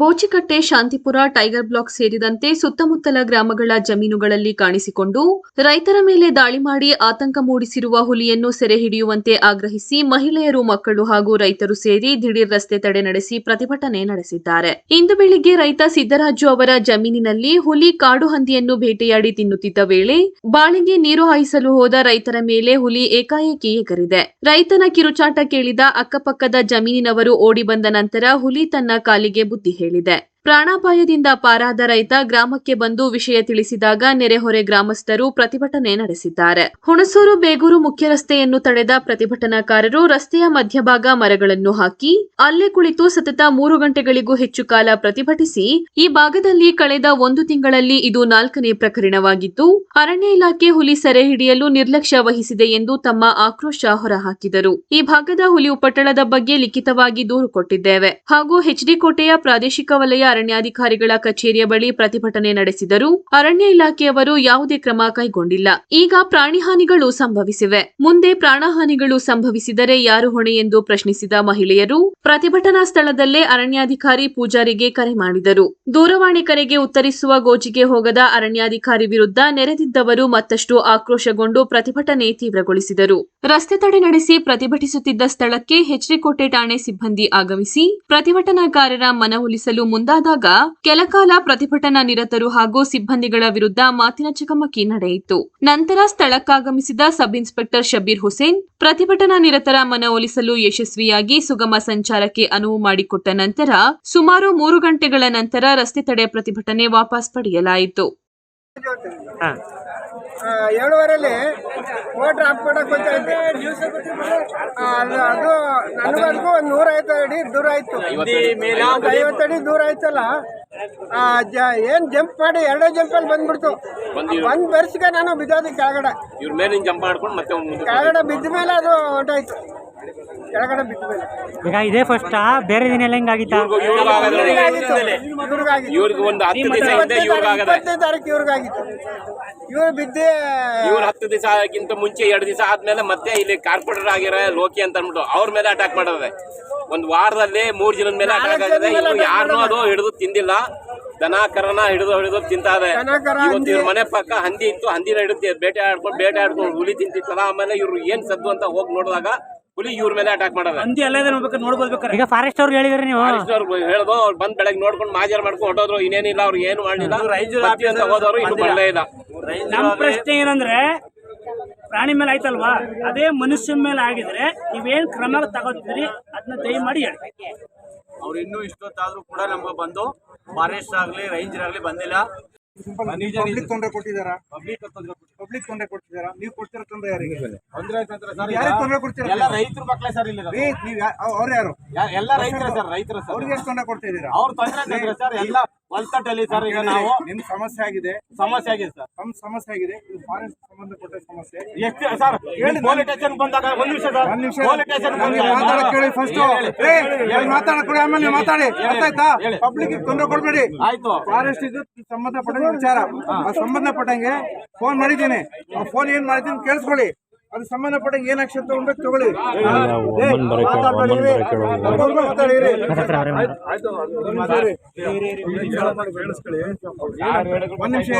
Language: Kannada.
ಬೋಚಿಕಟ್ಟೆ ಶಾಂತಿಪುರ ಟೈಗರ್ ಬ್ಲಾಕ್ ಸೇರಿದಂತೆ ಸುತ್ತಮುತ್ತಲ ಗ್ರಾಮಗಳ ಜಮೀನುಗಳಲ್ಲಿ ಕಾಣಿಸಿಕೊಂಡು ರೈತರ ಮೇಲೆ ದಾಳಿ ಮಾಡಿ ಆತಂಕ ಮೂಡಿಸಿರುವ ಹುಲಿಯನ್ನು ಸೆರೆ ಹಿಡಿಯುವಂತೆ ಆಗ್ರಹಿಸಿ ಮಹಿಳೆಯರು, ಮಕ್ಕಳು ಹಾಗೂ ರೈತರು ಸೇರಿ ದಿಢೀರ್ ರಸ್ತೆ ತಡೆ ನಡೆಸಿ ಪ್ರತಿಭಟನೆ ನಡೆಸಿದ್ದಾರೆ. ಇಂದು ಬೆಳಿಗ್ಗೆ ರೈತ ಸಿದ್ದರಾಜು ಅವರ ಜಮೀನಿನಲ್ಲಿ ಹುಲಿ ಕಾಡು ಹಂದಿಯನ್ನು ಭೇಟೆಯಾಡಿ ತಿನ್ನುತ್ತಿದ್ದ ವೇಳೆ ಬಾಳಿಗೆ ನೀರು ಹಾಯಿಸಲು ಹೋದ ರೈತರ ಮೇಲೆ ಹುಲಿ ಏಕಾಏಕಿ ಎಗರಿದೆ. ರೈತನ ಕಿರುಚಾಟ ಕೇಳಿದ ಅಕ್ಕಪಕ್ಕದ ಜಮೀನಿನವರು ಓಡಿ ಬಂದ ನಂತರ ಹುಲಿ ತನ್ನ ಕಾಲಿಗೆ ಬುದ್ಧಿ ಹೇಳಿದೆ. ಪ್ರಾಣಾಪಾಯದಿಂದ ಪಾರಾದ ರೈತ ಗ್ರಾಮಕ್ಕೆ ಬಂದು ವಿಷಯ ತಿಳಿಸಿದಾಗ ನೆರೆಹೊರೆ ಗ್ರಾಮಸ್ಥರು ಪ್ರತಿಭಟನೆ ನಡೆಸಿದ್ದಾರೆ. ಹುಣಸೂರು ಬೇಗೂರು ಮುಖ್ಯ ರಸ್ತೆಯನ್ನು ತಡೆದ ಪ್ರತಿಭಟನಾಕಾರರು ರಸ್ತೆಯ ಮಧ್ಯಭಾಗ ಮರಗಳನ್ನು ಹಾಕಿ, ಅಲ್ಲೇ ಕುಳಿತು ಸತತ ಮೂರು ಗಂಟೆಗಳಿಗೂ ಹೆಚ್ಚು ಕಾಲ ಪ್ರತಿಭಟಿಸಿ, ಈ ಭಾಗದಲ್ಲಿ ಕಳೆದ ಒಂದು ತಿಂಗಳಲ್ಲಿ ಇದು ನಾಲ್ಕನೇ ಪ್ರಕರಣವಾಗಿದ್ದು ಅರಣ್ಯ ಇಲಾಖೆ ಹುಲಿ ಸೆರೆ ಹಿಡಿಯಲು ನಿರ್ಲಕ್ಷ್ಯ ವಹಿಸಿದೆ ಎಂದು ತಮ್ಮ ಆಕ್ರೋಶ ಹೊರಹಾಕಿದರು. ಈ ಭಾಗದ ಹುಲಿ ಉಪಟಳದ ಬಗ್ಗೆ ಲಿಖಿತವಾಗಿ ದೂರು ಕೊಟ್ಟಿದ್ದೇವೆ. ಹಾಗೂ ಎಚ್ಡಿ ಕೋಟೆಯ ಪ್ರಾದೇಶಿಕ ವಲಯ ಅರಣ್ಯಾಧಿಕಾರಿಗಳ ಕಚೇರಿಯ ಬಳಿ ಪ್ರತಿಭಟನೆ ನಡೆಸಿದರೂ ಅರಣ್ಯ ಇಲಾಖೆಯವರು ಯಾವುದೇ ಕ್ರಮ ಕೈಗೊಂಡಿಲ್ಲ. ಈಗ ಪ್ರಾಣಿಹಾನಿಗಳು ಸಂಭವಿಸಿವೆ. ಮುಂದೆ ಪ್ರಾಣಹಾನಿಗಳು ಸಂಭವಿಸಿದರೆ ಯಾರು ಹೊಣೆ ಎಂದು ಪ್ರಶ್ನಿಸಿದ ಮಹಿಳೆಯರು ಪ್ರತಿಭಟನಾ ಸ್ಥಳದಲ್ಲೇ ಅರಣ್ಯಾಧಿಕಾರಿ ಪೂಜಾರಿಗೆ ಕರೆ ಮಾಡಿದರು. ದೂರವಾಣಿ ಕರೆಗೆ ಉತ್ತರಿಸುವ ಗೋಜಿಗೆ ಹೋಗದ ಅರಣ್ಯಾಧಿಕಾರಿ ವಿರುದ್ಧ ನೆರೆದಿದ್ದವರು ಮತ್ತಷ್ಟು ಆಕ್ರೋಶಗೊಂಡು ಪ್ರತಿಭಟನೆ ತೀವ್ರಗೊಳಿಸಿದರು. ರಸ್ತೆ ತಡೆ ನಡೆಸಿ ಪ್ರತಿಭಟಿಸುತ್ತಿದ್ದ ಸ್ಥಳಕ್ಕೆ ಹೆಚ್ರಿಕೋಟೆ ಠಾಣೆ ಸಿಬ್ಬಂದಿ ಆಗಮಿಸಿ ಪ್ರತಿಭಟನಾಕಾರರ ಮನವೊಲಿಸಲು ಮುಂದಾದಾಗ ಕೆಲಕಾಲ ಪ್ರತಿಭಟನಾ ನಿರತರು ಹಾಗೂ ಸಿಬ್ಬಂದಿಗಳ ವಿರುದ್ಧ ಮಾತಿನ ಚಕಮಕಿ ನಡೆಯಿತು. ನಂತರ ಸ್ಥಳಕ್ಕಾಗಮಿಸಿದ ಸಬ್ ಇನ್ಸ್ಪೆಕ್ಟರ್ ಶಬೀರ್ ಹುಸೇನ್ ಪ್ರತಿಭಟನಾ ನಿರತರ ಮನವೊಲಿಸಲು ಯಶಸ್ವಿಯಾಗಿ ಸುಗಮ ಸಂಚಾರಕ್ಕೆ ಅನುವು ಮಾಡಿಕೊಟ್ಟ ನಂತರ ಸುಮಾರು ಮೂರು ಗಂಟೆಗಳ ನಂತರ ರಸ್ತೆ ತಡೆ ಪ್ರತಿಭಟನೆ ವಾಪಸ್ ಪಡೆಯಲಾಯಿತು. ಏಳುವರೆಯಲ್ಲಿ ಓಟ್ರ್ ಹಾಕ್ಬಿಡಕ್ಕೆ ಬಂತ ಇದ್ದೆ. ಅದು ಅದು ನನಗೂ ಒಂದು ನೂರೈವತ್ತು ಅಡಿ ದೂರ ಆಯಿತು. ಐವತ್ತು ಅಡಿ ದೂರ ಆಯ್ತಲ್ಲ? ಜ- ಏನು ಜಂಪ್ ಮಾಡಿ ಎರಡೇ ಜಂಪಲ್ಲಿ ಬಂದ್ಬಿಡ್ತು. ಒಂದ್ ಬರ್ಸಿಗೆ ನಾನು ಬಿದ್ದೋದು ಕೆಳಗಡೆ. ಕೆಳಗಡೆ ಬಿದ್ದ ಮೇಲೆ ಅದು ಹೊಂಟೋಯ್ತು ಕೆಳಗಡೆ ಬಿದ್ದ ಮೇಲೆ ಈಗ ಇದೇ ಫಸ್ಟಾ ಬೇರೆ ದಿನ ಎಲ್ಲ ಹಿಂಗಾಗಿತ್ತಾ? ಇವ್ರಿಗೂ- ಒಂದು ಹತ್ತು ದಿವಸ ಹಿಂದೆ ತಾರೀಕು ಇವ್ರಿಗಾಗಿತ್ತು. ಇವ್ರು ಬಿದ್ದೆ ಇವ್ರು ಹತ್ತು ದಿವಸಕ್ಕಿಂತ ಮುಂಚೆ ಎರಡು ದಿವಸ ಆದ್ಮೇಲೆ ಮತ್ತೆ ಇಲ್ಲಿ ಕಾರ್ಪೊರೇಟರ್ ಆಗಿರೋ ಲೋಕಿ ಅಂತ ಅಂದ್ಬಿಟ್ಟು ಅವ್ರ ಮೇಲೆ ಅಟ್ಯಾಕ್ ಮಾಡೋದೆ ಒಂದ್ ವಾರದಲ್ಲಿ ಮೂರ್ ಜನದ ಮೇಲೆ ಅಟ್ಯಾಕ್ ಆಗಿದೆ. ಇವ್ರು ಯಾರನ್ನೂ ಅದು ಹಿಡಿದು ತಿಂದಿಲ್ಲ. ದನ ಕರನ ಹಿಡಿದು ಹಿಡಿದು ತಿಂತಾವೆ ದನ, ಇವತ್ತು ಇವ್ರ ಮನೆ ಪಕ್ಕ ಹಂದಿ ಇತ್ತು. ಹಂದಿನ ಹಿಡಿದು ಬೇಟೆ ಆಡ್ಕೊಂಡು ಬೇಟೆ ಆಡ್ಕೊಂಡು ಹುಲಿ ತಿಂತಿತ್ತಲ್ಲ. ಆಮೇಲೆ ಇವ್ರು ಏನ್ ಸದ್ದು ಅಂತ ಹೋಗಿ ನೋಡಿದಾಗ ಹುಲಿ ಇವ್ರ ಮೇಲೆ ಅಟ್ಯಾಕ್ ಮಾಡೋದು. ಅಂದಿ ಅಲ್ಲೇ ನೋಡ್ಬೇಕು ನೋಡ್ಬೋದ್ಬೇಕಾರೆ ಈಗ ಫಾರೆಸ್ಟ್ ಅವ್ರು ಹೇಳಿದ್ರಿ ನೀವು. ಅವ್ರು ಹೇಳ್ದು ಅವ್ರು ಬಂದ್ ಬೆಳಗ್ಗೆ ನೋಡ್ಕೊಂಡು ಮಾಜಾರ್ ಮಾಡ್ಕೊಂಡು ಹೊಟ್ಟೋದ್ರು ಇನ್ನೇನಿಲ್ಲ ಅವ್ರು ಏನು ಮಾಡಿಲ್ಲ ನಮ್ ಅಂತ ಹೋದವರು ಇನ್ನು ಬರಲೇ ಇಲ್ಲ. ನಮ್ಮ ಪ್ರಶ್ನೆ ಏನಂದ್ರೆ ಪ್ರಾಣಿ ಮೇಲೆ ಆಯ್ತಲ್ವಾ? ಅದೇ ಮನುಷ್ಯನ ಮೇಲೆ ಆಗಿದ್ರೆ ನೀವೇನ್ ಕ್ರಮ ತಗೋತೀರಿ ಅದನ್ನ ದಯಮಾಡಿ ಹೇಳಿ. ಅವ್ರು ಇನ್ನೂ ಇಷ್ಟೊತ್ತಾದ್ರೂ ಕೂಡ ನಮ್ಗೆ ಬಂದು ಫಾರೆಸ್ಟ್ ಆಗ್ಲಿ ರೇಂಜರ್ ಆಗ್ಲಿ ಬಂದಿಲ್ಲ. ಪಬ್ಲಿಕ್ ತೊಂದರೆ ಪಬ್ಲಿಕ್ ತೊಂದರೆ ಕೊಟ್ಟಿದ್ದಾರಾ. ನೀವು ಕೊಡ್ತಿರೋ ತೊಂದರೆ ಯಾರಿಗೆ? ಯಾರಿಗೆ ತೊಂದರೆ ಕೊಡ್ತೀರಾ? ಎಲ್ಲ ರೈತರ ಮಕ್ಕಳೇ ಸರ್ ಇಲ್ಲಿ ನೀವ್ ಅವ್ರು ಯಾರು? ಎಲ್ಲಾ ರೈತರ ಸರ್ ರೈತರ ಸರ್. ಅವ್ರಿಗೆ ತೊಂದರೆ ಕೊಡ್ತಾ ಇದ್ದೀರಾ? ಅವ್ರ ತೊಂದರೆ ಸರ್ ಎಲ್ಲ ಹೊಲ್ತಟ್ಟಲ್ಲಿ ಸರ್ ಈಗ ನಾವು ನಿಮ್ ಸಮಸ್ಯೆ ಆಗಿದೆ. ಸಮಸ್ಯೆ ಆಗಿದೆ ಸರ್ ನಮ್ ಸಮಸ್ಯೆ ಆಗಿದೆ. ಇದು ಫಾರೆಸ್ಟ್ ಸಂಬಂಧಪಟ್ಟ ಸಮಸ್ಯೆ. ಎಷ್ಟು ಸರ್ ಪೊಲೀಸ್ ಸ್ಟೇಷನ್ ಬಂದಾಗ ಒಂದ್ ನಿಮಿಷ ಸರ್ ಒಂದ್ ನಿಮಿಷ. ಪೊಲೀಸ್ ಸ್ಟೇಷನ್ ಬಂದಾಗ ಮಾತಾಡಕ್ ಕೇಳಿ ಫಸ್ಟ್ ಮಾತಾಡಕ್ ಕೊಡಿ ಆಮೇಲೆ ಮಾತಾಡಿ. ಗೊತ್ತಾಯ್ತಾ ಪಬ್ಲಿಕ್ ತೊಂದರೆ ಕೊಡ್ಬೇಡಿ. ಆಯ್ತು. ಫಾರೆಸ್ಟ್ ಇದು ಸಂಬಂಧಪಟ್ಟ ವಿಚಾರ. ಸಂಬಂಧಪಟ್ಟಂಗೆ ಫೋನ್ ಮಾಡಿದ್ದೀನಿ. ಆ ಫೋನ್ ಏನ್ ಮಾಡಿದ್ದೀನಿ ಕೇಳಿಸ್ಕೊಳ್ಳಿ. ಅದು ಸಂಬಂಧಪಟ್ಟ ಏನ್ ಆಕ್ಷನ್ ತಗೊಂಡ್ಬೇಕು ತಗೊಳ್ಳಿ. ಒಂದ್ ನಿಮಿಷ